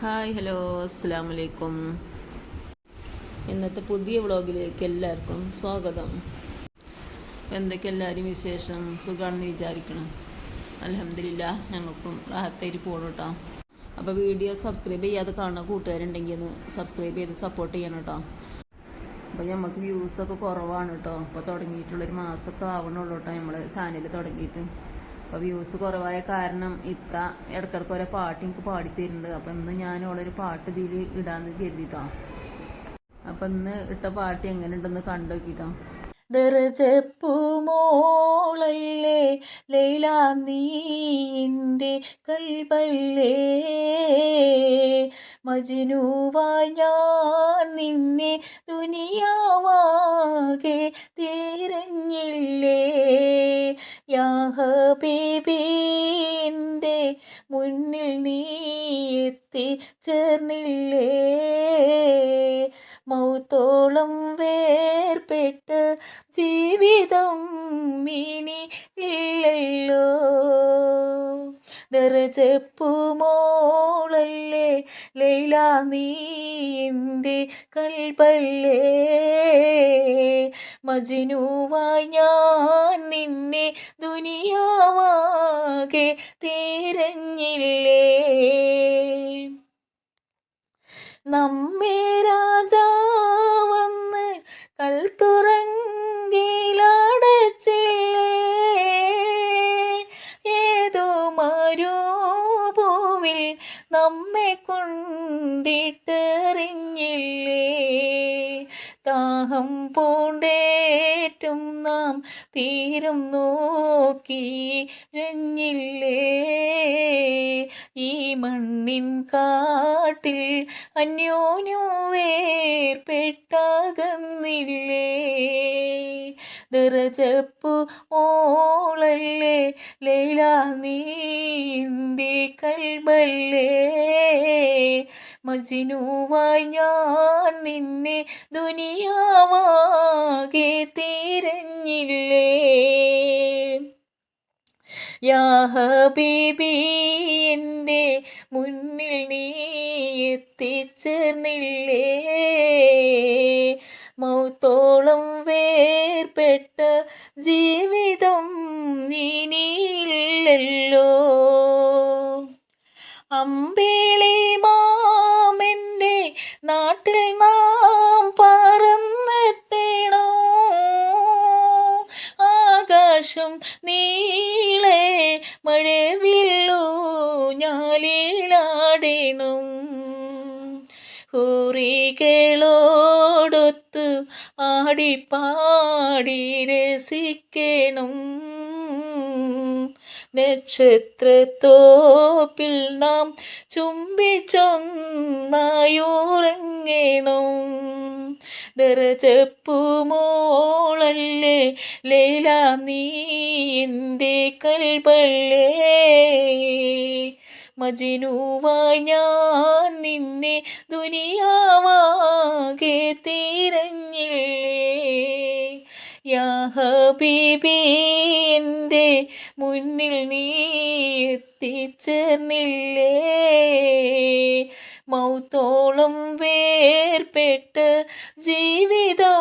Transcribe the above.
Hi hello അസ്സാം വലൈക്കും ഇന്നത്തെ പുതിയ വ്ളോഗിലേക്ക് എല്ലാവർക്കും സ്വാഗതം. എന്തൊക്കെ എല്ലാവരും വിശേഷം? സുഖമാണെന്ന് വിചാരിക്കണം. അലഹമില്ല ഞങ്ങൾക്കും റാഹത്തായിട്ട് പോകണം കേട്ടോ അപ്പോൾ വീഡിയോ സബ്സ്ക്രൈബ് ചെയ്യാതെ കാണുന്ന കൂട്ടുകാരുണ്ടെങ്കിൽ ഒന്ന് സബ്സ്ക്രൈബ് ചെയ്ത് സപ്പോർട്ട് ചെയ്യണം കേട്ടോ അപ്പോൾ നമുക്ക് വ്യൂസൊക്കെ കുറവാണ് കേട്ടോ അപ്പോൾ തുടങ്ങിയിട്ടുള്ളൊരു മാസമൊക്കെ ആവണുള്ളൂ കേട്ടോ നമ്മൾ ചാനൽ തുടങ്ങിയിട്ട്. അപ്പോൾ വ്യൂസ് കുറവായ കാരണം ഇത്ത ഇടക്കിടക്ക് ഓരോ പാട്ട് എനിക്ക് പാടിത്തരുന്നുണ്ട്. അപ്പോൾ ഇന്ന് ഞാൻ ഓളൊരു പാട്ട് ഇതിൽ ഇടാന്ന് കരുതിട്ടോ. അപ്പം ഇന്ന് ഇട്ട പാട്ട് എങ്ങനെയുണ്ടെന്ന് കണ്ടു നോക്കിട്ടോ. ദർജപ്പുമോളല്ലേ ലൈല നീന്റെ കൽബല്ലേ മജ്നുവായി ഞാൻ നിന്നെ ദുനിയാവാകെ തിരഞ്ഞില്ലേ? ഹബീബിന്റെ മുന്നിൽ നീ എത്തിച്ചേർന്നില്ലേ? മൗത്തോളം വേർപെട്ട് ജീവിതം ഇനി ഇല്ലല്ലോ. ദർജപ്പുമോളല്ലേ ലൈല നീന്റെ കൽപ്പല്ലേ? മജ്നുവായി ഞാൻ നിന്നെ ദുനിയാവാകെ തിരഞ്ഞില്ലേ? നമ്മെ കൊണ്ടിട്ടെറിഞ്ഞില്ലേ? താഹം പൂണ്ടേറ്റും നാം തീരും നോക്കി രഞ്ഞില്ലേ? ഈ മണ്ണിൻ കാട്ടിൽ അന്യോന്യം വേർപെട്ടാകുന്നില്ലേ? ദറജപ്പു മോളല്ലേ? ലൈല നീന്റെ കൽമല്ലേ? മജിനുവായി ഞാൻ നിന്നെ ദുനിയാവാകെ തിരഞ്ഞില്ലേ? യാ എന്റെ മുന്നിൽ നീ എത്തിച്ചേർന്നില്ലേ? മൗത്തോളം വേർപെട്ട ജീവിതം ഇനിയില്ലല്ലോ. അമ്പേളി മാമെന്റെ നാട്ടിൽ നാം പറന്നെത്തേണോ? ആകാശം നീളെ മഴവില്ലു ഞാലിലാടണം. ഹൂറികളോടൊത്ത് ആടിപ്പാടി രസിക്കണം നക്ഷത്രത്തോപ്പിൽ നാം ചുംബിച്ചൊന്നായുറങ്ങണം ദറജപ്പുമോളല്ലേ ലൈല നീ എന്റെ കൽബല്ലേ മജിനുവായി ഞാൻ നിന്നെ ദുനിയാവാകെ തീരങ്ങ ഹബീബി എന്റെ മുന്നിൽ നീ എത്തിച്ചേർന്നില്ലേ? മൗത്തോളം വേർപെട്ട് ജീവിതം